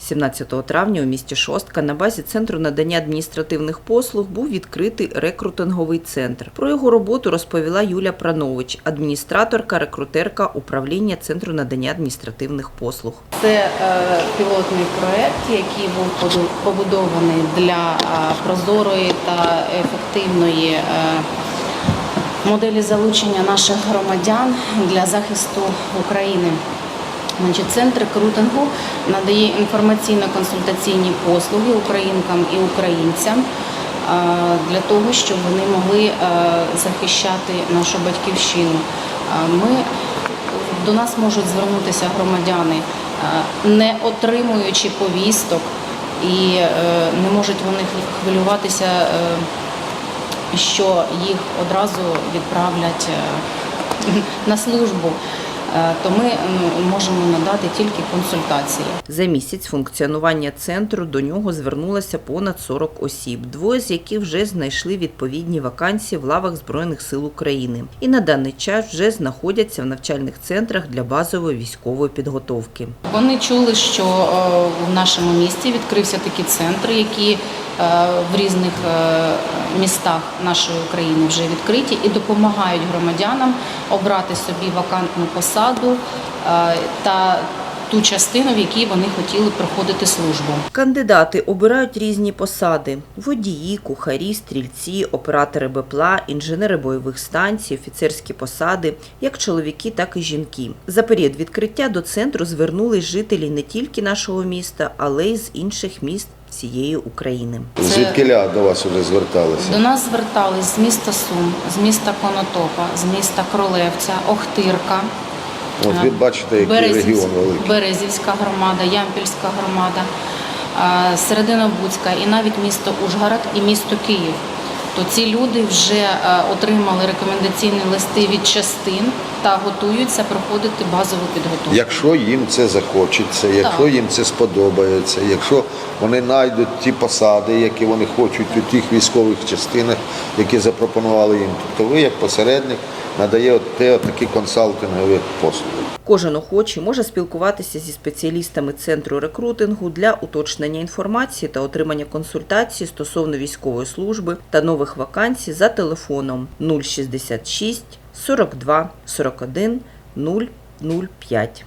17 травня у місті Шостка на базі Центру надання адміністративних послуг був відкритий рекрутинговий центр. Про його роботу розповіла Юля Пранович, адміністраторка, рекрутерка управління Центру надання адміністративних послуг. Це е, пілотний проект, який був побудований для е, прозорої та ефективної е, моделі залучення наших громадян для захисту України. Значить, центр рекрутингу надає інформаційно-консультаційні послуги українкам і українцям е, для того, щоб вони могли е, захищати нашу батьківщину. Е, Ми до нас можуть звернутися громадяни, не отримуючи повісток, і не можуть вони хвилюватися, що їх одразу відправлять на службу. Е, То ми можемо надати тільки консультації. За місяць функціонування центру до нього звернулося понад 40 осіб, двоє з яких вже знайшли відповідні вакансії в лавах Збройних сил України і на даний час вже знаходяться в навчальних центрах для базової військової підготовки. Вони чули, що е, в нашому місті відкрився такий центр, які е, в різних містах нашої України вже відкриті і допомагають громадянам обрати собі вакантну посаду е, та ту частину, в якій вони хотіли проходити службу. Кандидати обирають різні посади: водії, кухарі, стрільці, оператори БПЛА, інженери бойових станцій, офіцерські посади, як чоловіки, так і жінки. За період відкриття до центру звернулись жителі не тільки нашого міста, але й з інших міст всієї України. Це- Звідкиля до вас вже зверталися? До нас звертались з міста Сум, з міста Конотопа, з міста Кролевця, Охтирка. От ви бачите, який Березівськ- регіон великий. Березівська громада, Ямпільська громада, Серединобудська і навіть місто Ужгород і місто Київ. То ці люди вже отримали рекомендаційні листи від частин та готуються проходити базову підготовку. Якщо їм це захочеться, якщо їм це сподобається, якщо вони знайдуть ті посади, які вони хочуть у тих військових частинах, які запропонували їм, то ви як посередник надаєте такі консалтингові послуги. Кожен охочий може спілкуватися зі спеціалістами центру рекрутингу для уточнення інформації та отримання консультацій стосовно військової служби та нових вакансій за телефоном 066 42 41 005.